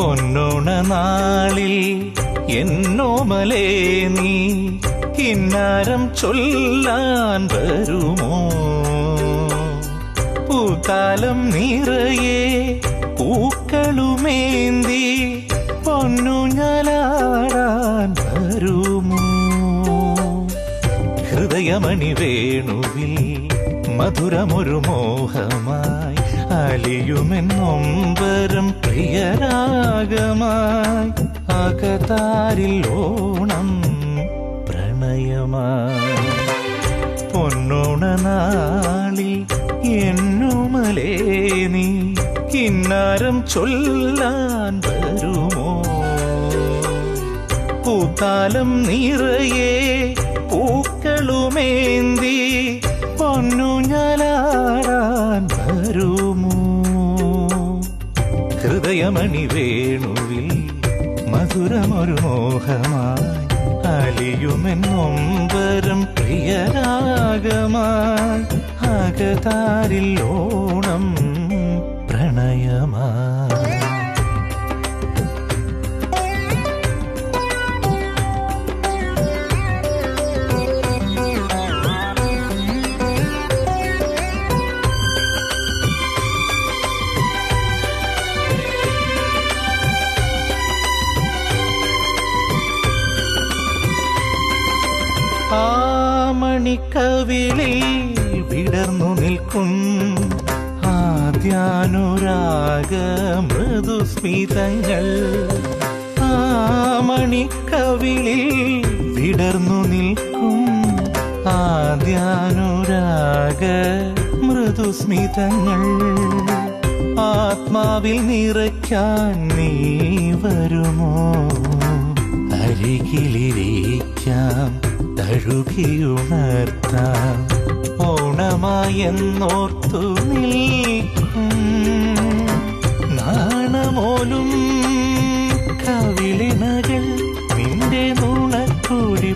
പൊന്നോണ നാളിൽ എന്നോമലേ നീ കിന്നാരം ചൊല്ലാൻ വരുമോ? പൂത്താലം നിറയെ പൂക്കളുമേന്തി പൊന്നു ഞാലാടാൻ വരുമോ? ഹൃദയമണി വേണുവിൽ മധുരമൊരു മോഹമായി അലിയുമെന്നൊമ്പരം പ്രിയരാഗമായി അകതാരിൽ ഓണം പ്രണയമായി. പൊന്നോണ നാളിൽ എന്നുമലേ നീ കിന്നാരം ചൊല്ലാൻ വരുമോ? പൂത്താലം നിറയെ പൂക്കളുമേന്തി പൊന്നു ഹൃദയമണി വേണുവിൽ മധുരമൊരു മോഹമായി അലിയുമെന്നൊമ്പരം പ്രിയരാഗമായി അകതാരിൽ ഓണം പ്രണയമായി. ആമണിക്കവിളിൽ വിടർന്നു നിൽക്കും. ആദ്യാനുരാഗ മൃദുസ്മിതങ്ങൾ ആമണിക്കവിളി വിടർന്നു നിൽക്കും. ആദ്യാനുരാഗ മൃദുസ്മിതങ്ങൾ ആത്മാവിൽ നിറയ്ക്കാൻ നീ വരുമോ? അരികിലിരിക്കാം. തഴുകിയുണർത്താം ഓണമായെന്നോർത്തു നിൽക്കും. നാണമോലും കവിളിനകൾ നിന്റെ നുണക്കുടിപ്പൂക്കളങ്ങൾ.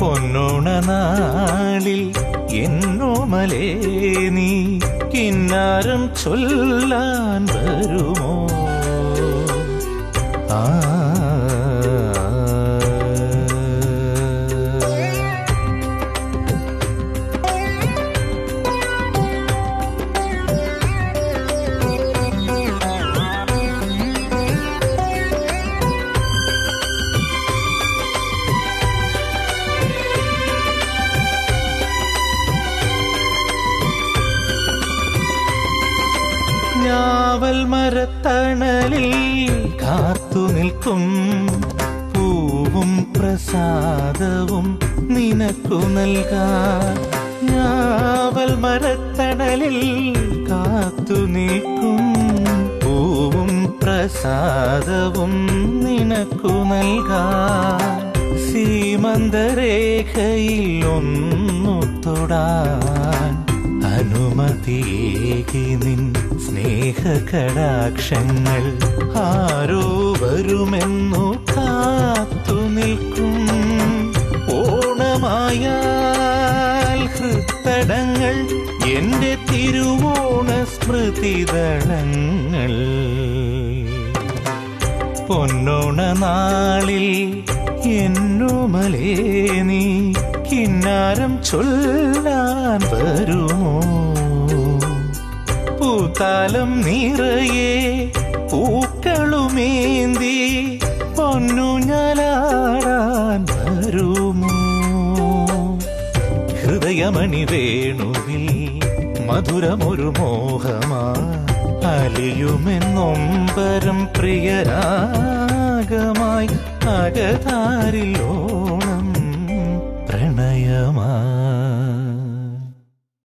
പൊന്നോണ നാളിൽ എന്നോമലേ നീ കിന്നാരം ചൊല്ലാൻ വരുമോ? ഞാവൽ മരത്തണലിൽ കാത്തു നിൽക്കും. പൂവും പ്രസാദവും നിനക്കു നൽകാൻ ഞാവൽ മരത്തണലിൽ കാത്തു നിൽക്കും. പൂവും പ്രസാദവും നിനക്കു നൽകാൻ സീമന്തരേഖയിൽ ഒന്നു തൊടാൻ അനുമതിയേകി നിൻ സ്നേഹകടാക്ഷങ്ങൾ ആരോ വരുമെന്നു കാത്തു നിൽക്കും. ഓണമായാൽ ഹൃത്തടങ്ങൾ എന്റെ തിരുവോണ സ്മൃതിദളങ്ങൾ പൊന്നോണ നാളിൽ എന്നോമലേ നീ കിന്നാരം ചൊല്ലാൻ വരുമോ? പൂത്താലം നിറയെ പൂക്കളുമേന്തി പൊന്നു ഞാലാടാൻ വരുമോ? ഹൃദയമണി വേണുവിൽ മധുരമൊരു മോഹമാ അലിയുമെന്നൊമ്പരം പ്രിയരാഗമായി അകതാരിൽ ഓണം പ്രണയമാ